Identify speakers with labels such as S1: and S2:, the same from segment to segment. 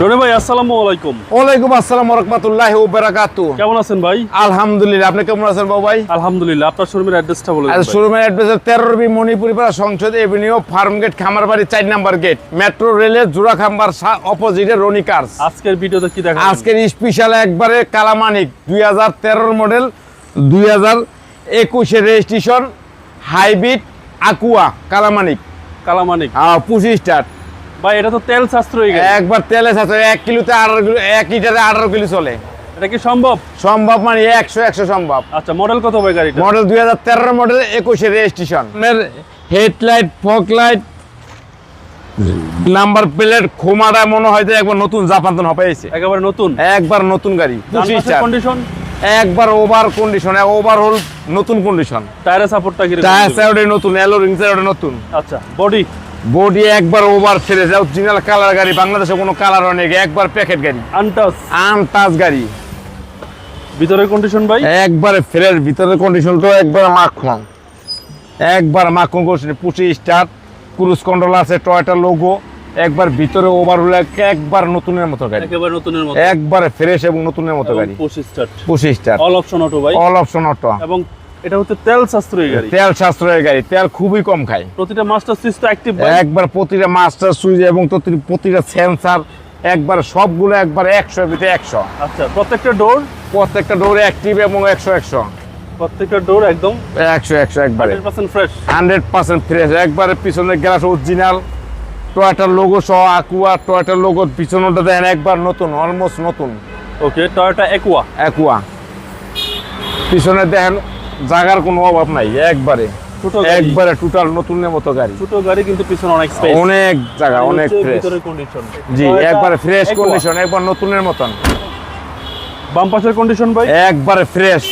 S1: রনি ভাই আসসালামু আলাইকুম।
S2: ওয়ালাইকুম আসসালাম রহমতুল্লাহ বারাকাতু
S1: কেমন আছেন ভাই?
S2: আলহামদুলিল্লাহ আপনি কেমন আছেন বাবু ভাই?
S1: আলহামদুলিল্লাহ আপনার শোরুমের অ্যাড্রেসটা বলে
S2: আর
S1: দিন ভাই।
S2: শোরুমের অ্যাড্রেস তেরো রবি মণিপুরি সংসদ এভিনিউ ফার্ম গেট খামারবাড়ি চার নাম্বার গেট মেট্রো রেলের জোড়া খাম্বার অপোজিটে রনি কার্স
S1: আজকের ভিডিওতে কি
S2: আজকের স্পেশাল একবারে কালামানিক দুই হাজার তেরোর মডেল দুই হাজার একুশে রেজিস্ট্রেশন হাইব্রিড আকুয়া কালামানিক।
S1: কালামানিক।
S2: পঁচিশ স্টার্ট
S1: ভাই এটা তো তেল সাশ্রয়ী
S2: একবার তেলে এক কিলোতে আঠারো কিলো এক লিটারে আঠারো কিলো চলে।
S1: এটা কি সম্ভব?
S2: সম্ভব মানে একশো একশো সম্ভব।
S1: আচ্ছা মডেল কত ভাই গাড়িটা?
S2: মডেল দুই হাজার তেরো মডেল একুশে registration headlight fog light number plate খোমাটা মনে হয় যে একবার নতুন জাপান হপাইছে
S1: একেবারে নতুন?
S2: একবার নতুন গাড়ি
S1: কন্ডিশন
S2: একবার ওভার কন্ডিশন ওভারঅল নতুন কন্ডিশন
S1: টায়ারের সাপোর্টটা কি
S2: টায়ার সাইডে নতুন রিং সাইডে নতুন।
S1: আচ্ছা বডি
S2: বডি একবার ওভার ছেড়ে যায় অরিজিনাল কালার গাড়ি বাংলাদেশে কোনো কালার অনেক একবার প্যাকেট গাড়ি।
S1: আনটাস।
S2: আনটাচ গাড়ি।
S1: ভিতরের কন্ডিশন ভাই?
S2: একবারে ফ্রেশ ভিতরের কন্ডিশন তো একবার মাখন একবার মাখন করছে পঁচিশ স্টার ক্রুজ কন্ট্রোল আছে টয়টা লোগো একবার ভিতরে ওভার হলে একবার নতুনের মতো গাড়ি।
S1: একেবারে নতুনের মতো।
S2: একবারে ফ্রেশ এবং নতুনের মতো গাড়ি।
S1: পঁচিশ স্টার্ট
S2: পঁচিশ স্টার
S1: অল অপশন অটো ভাই।
S2: অল অপশন অটো
S1: এবং এটা হচ্ছে তেল সাশ্রয়ী গাড়ি।
S2: তেল সাশ্রয়ের গাড়ি তেল খুবই কম খায়।
S1: প্রতিটা মাস্টার সুইচ তো অ্যাক্টিভ
S2: একবার প্রতিটা মাস্টার সুইচ এবং প্রতিটা সেন্সার একবার সবগুলো একবার একশো ভিতরে একশো।
S1: আচ্ছা প্রত্যেকটা ডোর
S2: প্রত্যেকটা ডোর অ্যাক্টিভ এবং একশো একশো।
S1: প্রত্যেকটা ডোর একদম
S2: একশো একশো একবারে।
S1: ফ্রেশ
S2: হান্ড্রেড পার্সেন্ট ফ্রেশ একবারে পিছনের গ্লাস অরিজিনাল টয়টার লোগো সহ আকুয়া টয়টার লোগো পিছনটা দেন একবার নতুন অলমোস্ট নতুন।
S1: ওকে টয়োটা একুয়া
S2: একুয়া পিছনে দেখেন জায়গার কোনো অভাব নাই একবারে। একবারে টোটাল নতুনের মতো গাড়ি।
S1: ছোট গাড়ি কিন্তু পিছনে অনেক স্পেস
S2: অনেক জায়গা অনেক ফ্রেশ
S1: কন্ডিশন
S2: জি একবারে ফ্রেশ কন্ডিশন একবার নতুনের মতন।
S1: বাম পাশের কন্ডিশন ভাই?
S2: একবারে ফ্রেশ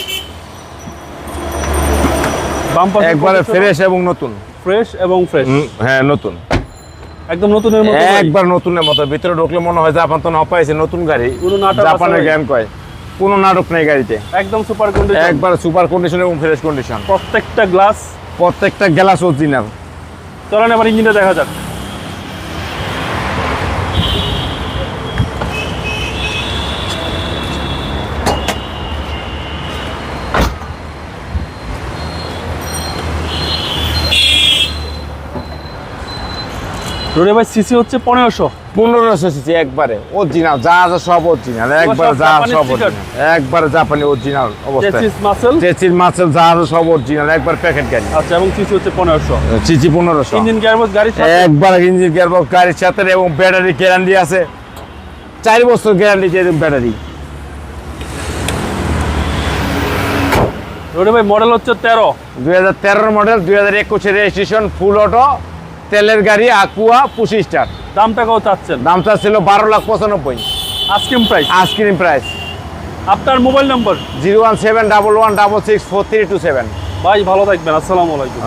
S1: বাম পাশের
S2: একবারে ফ্রেশ এবং নতুন।
S1: ফ্রেশ এবং ফ্রেশ
S2: হ্যাঁ নতুন।
S1: একদম নতুনের মতো।
S2: একবার নতুনের মতো ভিতরে ঢুকলে মনে হয় জাপান তো নপাইছে নতুন গাড়ি। জাপানের? জ্ঞান কয়। কোনো নাটক নেই গাড়িতে।
S1: একদম সুপার কন্ডিশন
S2: একবার সুপার কন্ডিশন এবং ফ্রেশ কন্ডিশন
S1: প্রত্যেকটা গ্লাস
S2: প্রত্যেকটা গ্লাস অরিজিনাল
S1: চলেন এবার ইঞ্জিনটা দেখা যাক। রোডে ভাই সিসি হচ্ছে পনেরোশো।
S2: পনেরোশো সিসি একবারে অরিজিনাল যা যা সব অরিজিনাল একবার যা সব? একবারে জাপানি অরিজিনাল অবস্থায়
S1: চেসিস মাসেল
S2: চেচির যা যা সব অরিজিনাল একবার প্যাকেট গাড়ি।
S1: আচ্ছা এবং সিসি হচ্ছে পনেরোশো।
S2: চিচি পনেরোশো।
S1: ইঞ্জিন গিয়ারবক্স সাথে?
S2: একবার ইঞ্জিন গিয়ারবক্স গাড়ির সাথে এবং ব্যাটারি গ্যারান্টি আছে। চার বছর গ্যারান্টি দিয়ে ব্যাটারি
S1: রোডে ভাই মডেল হচ্ছে তেরো।
S2: দুই হাজার তেরোর মডেল দুই হাজার একুশে রেজিস্ট্রেশন ফুল অটো তেলের গাড়ি আকুয়া পঁচিশ স্টার
S1: দামটা কত চাচ্ছেন?
S2: দামটা ছিল বারো লাখ পঁচানব্বই।
S1: Ice cream price
S2: ice cream price
S1: আপনার mobile number
S2: zero one seven double one double six four three two seven.
S1: ভাই ভালো থাকবেন। আসসালামু আলাইকুম।